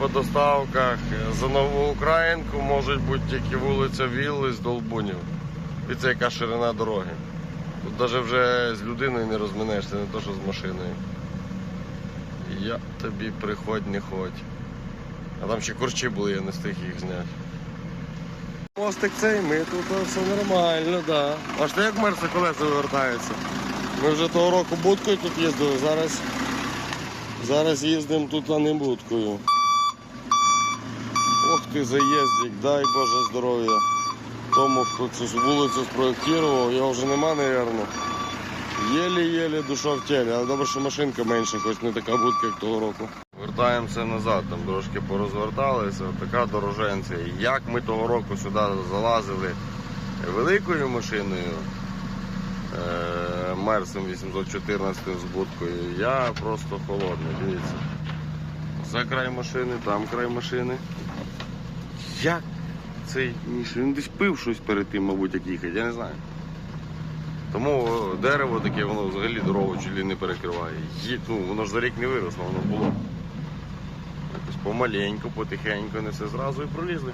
по доставках. За нову Українку можуть бути тільки вулиця Вілли з Долбунів. І це яка ширина дороги. Тут навіть вже з людиною не розминешся, не то що з машиною. Я тобі приходь, не ходь. А там ще курчі були, я не встиг їх зняти. Мостик цей, ми тут все нормально, да. Аж ти як мерса колеса вивертаються. Ми вже того року будкою тут їздили, зараз, зараз їздимо тут, а не будкою. Ох ти заїздик, дай Боже здоров'я. Тому, хто цю вулицю спроєктував, його вже нема, напевно. Єлі-єлі душа в тілі, але добре, що машинка менша, хоч не така будка, як того року. Вертаємося назад, там трошки порозверталися, така дороженця. Як ми того року сюди залазили великою машиною, е, Мерсом 814 з будкою, я просто холодний, дивіться. За край машини, там край машини. Як цей Міша, він десь пив щось перед тим, мабуть, як їхати, я не знаю. Тому дерево таке, воно взагалі дорогу чолі не перекриває. Є, ну, воно ж за рік не виросло, воно було. Якось помаленьку, потихеньку, не все зразу і пролізли.